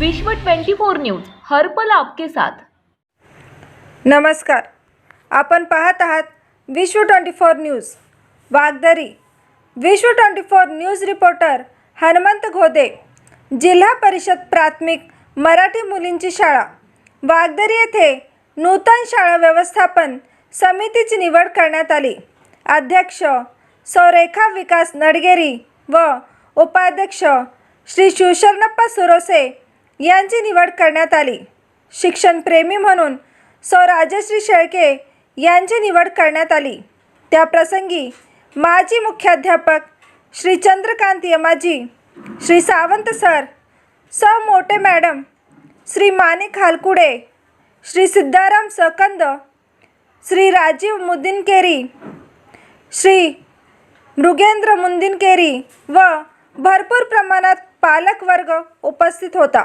विश्व 24 न्यूज हर्पल आपके साथ. नमस्कार. आपण पाहत आहात विश्व twenty four news. Wagdari. Vishwa twenty four news reporter Hanumant Ghode Zilla Parishad प्राथमिक मराठी मुलींची शाळा वागदरी येथे नूतन शाळा व्यवस्थापन समितीची निवड करण्यात आली. अध्यक्ष सौरेखा विकास नडगेरी व उपाध्यक्ष श्री शिवशरणप्पा सुरोसे यांची निवड करण्यात आली. शिक्षणप्रेमी म्हणून सौ. राजश्री शेळके यांची निवड करण्यात आली. त्याप्रसंगी माजी मुख्याध्यापक श्री. चंद्रकांत यमाजी श्री. सावंत सर सौ. मोटे मॅडम श्री. मानिक हालकुडे श्री. सिद्धाराम सकंद श्री. राजीव मुदिनकेरी श्री. मृगेंद्र मुंदिनकेरी व भरपूर प्रमाणात पालक वर्ग उपस्थित होता.